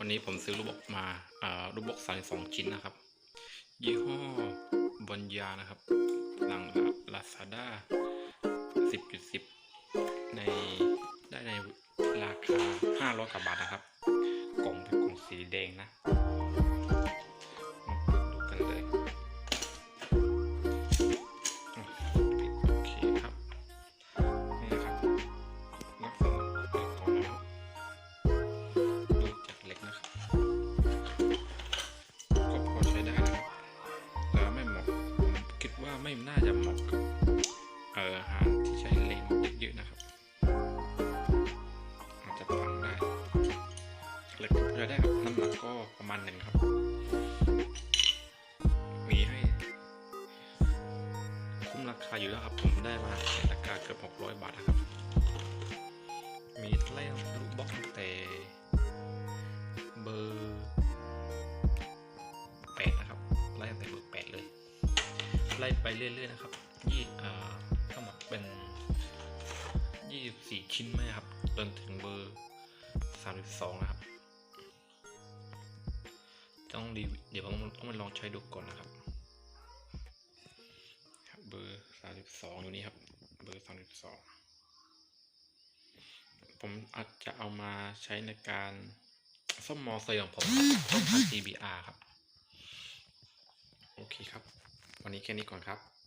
วันนี้ผมซื้อลูกบอกมาอ่าลูกบอกสายสองชิ้นนะครับ ยี่ห้อบอนยานะครับหลังลาซาด้าสิบจุดสิบในได้ในราคาห้าร้อยกว่าบาทนะครับ กล่องแบ ไม่น่าจะเหมาะกับเอ่ออาหารที่ใช้เลนเยอะๆนะครับอาจจะพังได้เหล็กก็พอใช้ได้ครับน้ำหนักก็ประมาณหนึ่งครับ มีให้ คุ้มราคาอยู่แล้วครับ ผมได้มาในราคาเกือบ600 บาทนะครับ ไล่ไปเรื่อยๆนะครับยี่อ่าทั้งหมดเป็นยี่สิบสี่ชิ้นไหมครับ จนถึงเบอร์สามสิบสองนะครับ ต้องรีเดี๋ยวผมต้องมาลองใช้ดูก่อนนะครับครับเบอร์สามสิบสองอยู่นี่ครับ เบอร์สามสิบสองผมอาจจะเอามาใช้ในการซ่อมมอเตอร์ของผมต้องทำ CBR ครับ โอเคครับ วันนี้แค่นี้ก่อนครับ